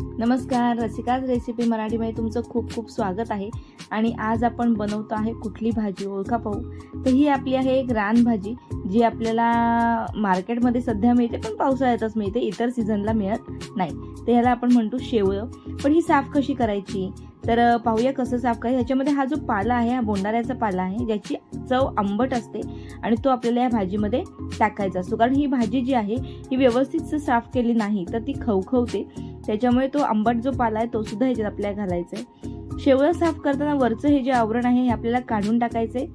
नमस्कार रसिकाज रेसिपी मराठीमध्ये तुमचं खूप खूप स्वागत आहे. आणि आज आपण बनवतो आहे कुठली भाजी ओळखा पाहू. तर ही आपली आहे एक रानभाजी जी आपल्याला मार्केटमध्ये सध्या मिळते पण पावसाळ्यातच मिळते इतर सीझनला मिळत नाही. तर ह्याला आपण म्हणतो शेवळं. पण ही साफ कशी करायची? तर पाहूया कसं साफ करायचं. ह्याच्यामध्ये हा जो पाला आहे हा बोंडाऱ्याचा पाला आहे ज्याची चव आंबट असते आणि तो आपल्याला या भाजीमध्ये टाकायचा असतो. कारण ही भाजी जी आहे ही व्यवस्थित साफ केली नाही तर ती खवखवते. त्याच्यामुळे तो आंबट जो पाला आहे तो सुद्धा ह्याच्यात आपल्याला घालायचा आहे. शेवळं साफ करताना वरचं हे जे आवरण आहे हे आपल्याला काढून टाकायचे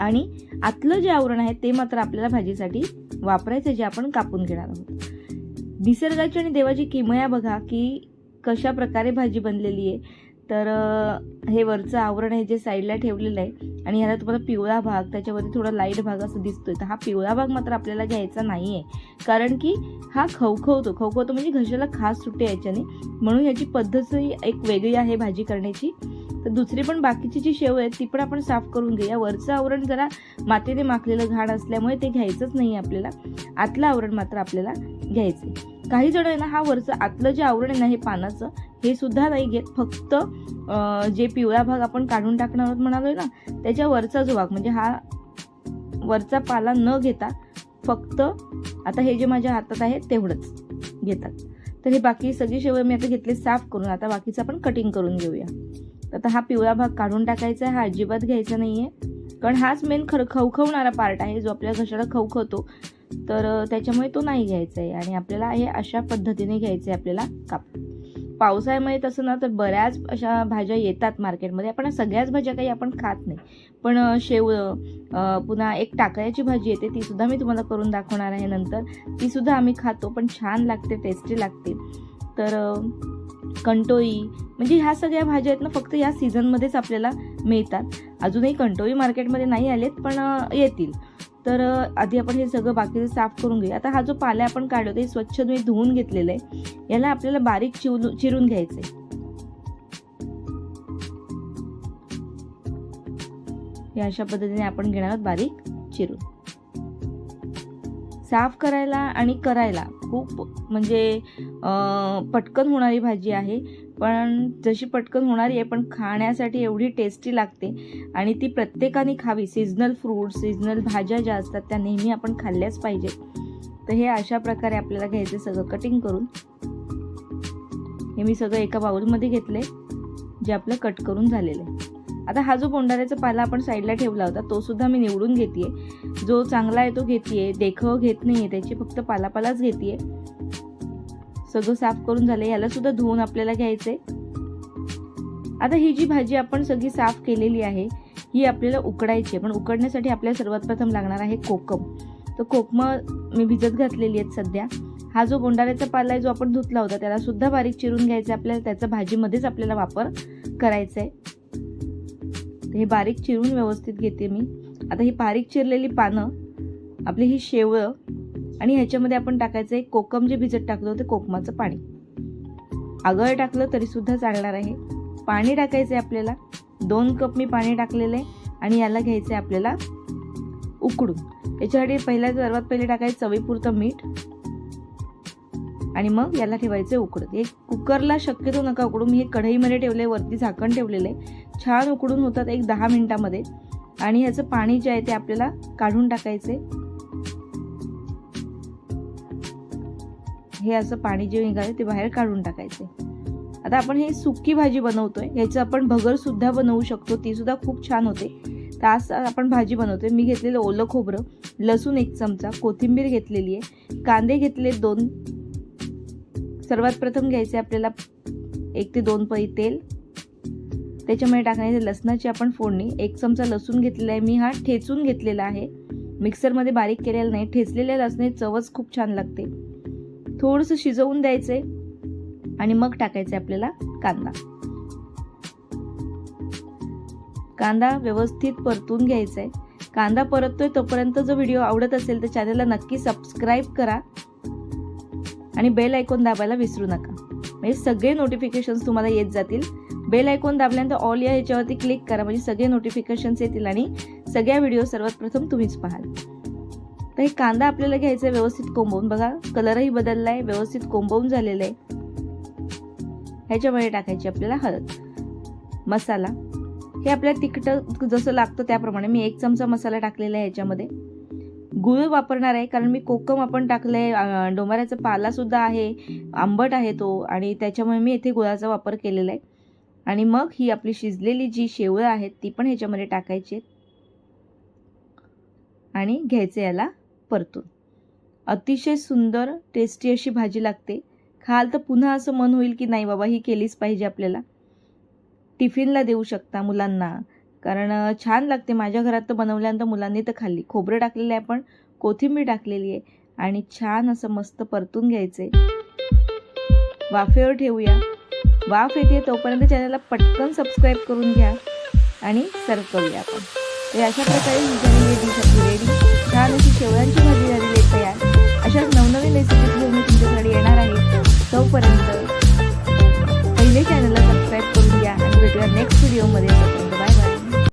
आणि आतलं जे आवरण आहे ते मात्र आपल्याला भाजीसाठी वापरायचं जे आपण कापून घेणार आहोत. निसर्गाची आणि देवाची किमया बघा की कशा प्रकारे भाजी बनलेली आहे. तर हे वरचं आवरण हे जे साईडला ठेवलेलं आहे आणि ह्याला तुम्हाला पिवळा भाग त्याच्यावरती थोडा लाइट भाग असं दिसतोय. तर हा पिवळा भाग मात्र आपल्याला घ्यायचा नाही आहे कारण की हा खवखवतो. खवखवतो म्हणजे घशाला खास सुटे याच्याने म्हणून ह्याची पद्धत एक वेगळी आहे भाजी करण्याची. तर दुसरी पण बाकीची जी शेव आहे ती पण आपण साफ करून घेऊया. वरचं आवरण जरा मातीने माखलेलं घाण असल्यामुळे ते घ्यायचंच नाही आपल्याला. आतलं आवरण मात्र आपल्याला घ्यायचं काही जण आहे ना हा वरचं आतलं जे आवरण आहे ना हे पानाचं हे सुद्धा नाही घेत. फक्त जे पिवळा भाग आपण काढून टाकणार आहोत म्हणालोय ना त्याच्या वरचा जो भाग म्हणजे हा वरचा पाला न घेता फक्त आता हे जे माझ्या हातात आहे तेवढंच घेतात. तर हे बाकी सगळी शेवळ मी आता घेतले साफ करून आता बाकीचं आपण कटिंग करून घेऊया. तर आता हा पिवळा भाग काढून टाकायचा आहे हा अजिबात घ्यायचा नाही आहे कारण हाच मेन खर खवखवणारा पार्ट आहे जो आपल्या घशाला खवखवतो. तर त्याच्यामुळे तो नाही घ्यायचा आहे आणि आपल्याला हे अशा पद्धतीने घ्यायचं आहे आपल्याला काप. पावसाळ्यामध्ये तसं ना तर बऱ्याच अशा भाज्या येतात मार्केटमध्ये. आपण सगळ्याच भाज्या काही आपण खात नाही. पण शेव पुन्हा एक टाकळ्याची भाजी येते ती सुद्धा मी तुम्हाला करून दाखवणार आहे नंतर. ती सुद्धा आम्ही खातो पण छान लागते टेस्टी लागते. तर कंटोई म्हणजे ह्या सगळ्या भाज्या आहेत ना फक्त या सीझनमध्येच आपल्याला मिळतात. अजूनही कंटोई मार्केटमध्ये नाही आलेत पण येतील. तर आधी आपण हे सगळं बाकीचं साफ करून घेऊया. आता हा जो पाला आपण काढतो ते स्वच्छ मी धुवून घेतलेलं आहे. याला आपल्याला बारीक चिवलू चिरून घ्यायचं आहे. हे अशा पद्धतीने आपण घेणार आहोत बारीक चिरून. साफ करायला आणि करायला खूप म्हणजे पटकन होणारी भाजी आहे. पण जशी पटकन होणारी आहे पण खाण्यासाठी एवढी टेस्टी लागते आणि ती प्रत्येकाने खावी. सीझनल फ्रूट सीझनल भाज्या ज्या असतात त्या नेहमी आपण खाल्ल्याच पाहिजे तर हे अशा प्रकारे आपल्याला घ्यायचे सगळं कटिंग करून. हे मी सगळं एका बाउलमध्ये घेतले जे आपलं कट करून झालेलं आहे. आता हा जो बोंडाऱ्याचा पाला आपण साईडला ठेवला होता तो सुद्धा मी निवडून घेते जो चांगला आहे तो घेते देखाव घेत नाहीये त्याची फक्त पालापालाच घेते सगळं साफ करून झालं याला सुद्धा धुवून आपल्याला घ्यायचंय. आता ही जी भाजी आपण सगळी साफ केलेली आहे ही आपल्याला उकडायची आहे पण उकडण्यासाठी आपल्याला सर्वात प्रथम लागणार आहे कोकम. तर कोकम मी भिजत घातलेली आहेत सध्या. हा जो बोंडाऱ्याचा पाला आहे जो आपण धुतला होता त्याला सुद्धा बारीक चिरून घ्यायचा आहे आपल्याला त्याचा भाजीमध्येच आपल्याला वापर करायचा आहे हे बारीक चिरून व्यवस्थित घेते मी. आता ही बारीक चिरलेली पानं आपली ही शेवळं आणि ह्याच्यामध्ये आपण टाकायचं आहे कोकम जे भिजत टाकलं होतं कोकमाचं पाणी. आगळ टाकलं तरीसुद्धा चालणार आहे. पाणी टाकायचं आहे आपल्याला. दोन कप मी पाणी टाकलेलं आहे आणि याला घ्यायचं आहे आपल्याला उकडून. याच्यासाठी पहिल्या सर्वात पहिले टाकायचं चवीपुरतं मीठ आणि मग याला ठेवायचं उकडत. हे कुकरला शक्यतो नका उकडू. मी हे कढईमध्ये ठेवले वरती झाकण ठेवलेलं आहे. छान उकडून होतात एक दहा मिनिटामध्ये. आणि ह्याचं पाणी जे आहे ते आपल्याला काढून टाकायचे. हे असं पाणी जे निघाले ते बाहेर काढून टाकायचे. आता आपण हे सुकी भाजी बनवतोय. ह्याचं आपण भगर सुद्धा बनवू शकतो. ती सुद्धा खूप छान होते. तर आज आपण भाजी बनवतोय. मी घेतलेलं ओलं खोबरं लसूण एक चमचा कोथिंबीर घेतलेली आहे कांदे घेतले दोन. सर्वात प्रथम घ्यायचे आपल्याला एक ते दोन पळी तेल त्याच्यामध्ये टाकायचे लसणाची आपण फोडणी एक चमचा लसूण घेतलेला आहे मी हा ठेचून घेतलेला आहे. मिक्सरमध्ये बारीक केलेला नाही ठेचलेल्या लसणाची चवच खूप छान लागते. थोडंसं शिजवून द्यायचे आणि मग टाकायचे आपल्याला कांदा. कांदा व्यवस्थित परतून घ्यायचा आहे कांदा परततोय तोपर्यंत जो व्हिडिओ आवडत असेल तर चॅनलला नक्की सबस्क्राईब करा आणि बेल ऐकून दाबायला विसरू नका. म्हणजे सगळे नोटिफिकेशन्स तुम्हाला येत जातील. बेल ऐकून दाबल्यानंतर ऑल या याच्यावरती क्लिक करा. म्हणजे सगळे नोटिफिकेशन्स येतील आणि सगळ्या व्हिडिओ सर्वात प्रथम तुम्हीच पाहाल. तर हे कांदा आपल्याला घ्यायचा आहे व्यवस्थित कोंबवून. बघा कलरही बदलला आहे व्यवस्थित कोंबवून झालेला आहे. ह्याच्यामध्ये टाकायची आपल्याला हळद. मसाला. हे आपल्या तिखट जसं लागतं त्याप्रमाणे मी एक चमचा मसाला टाकलेला आहे ह्याच्यामध्ये. गुळ वापरणार आहे कारण मी कोकम आपण टाकलं आहे डोंबऱ्याचा पालासुद्धा आहे आंबट आहे तो. आणि त्याच्यामुळे मी इथे गुळाचा वापर केलेला आहे. आणि मग ही आपली शिजलेली जी शेवळं आहेत ती पण ह्याच्यामध्ये टाकायची आहेत. आणि घ्यायचं याला परतून. अतिशय सुंदर टेस्टी अशी भाजी लागते. खाल तर पुन्हा असं मन होईल की नाही बाबा ही केलीच पाहिजे आपल्याला. टिफिनला देऊ शकता मुलांना. कारण छान लागते. माझ्या घरात तर बनवल्यानंतर मुलांनी तर खाल्ली. खोबरं टाकलेलं आहे पण कोथिंबीर टाकलेली आहे. आणि छान असं मस्त परतून घ्यायचे वाफेवर ठेवूया. वाफ येते तोपर्यंत चॅनलला पटकन सबस्क्राईब करून घ्या आणि सर्व करूया आपण. तर अशा प्रकारे ही डिश आपली रेडी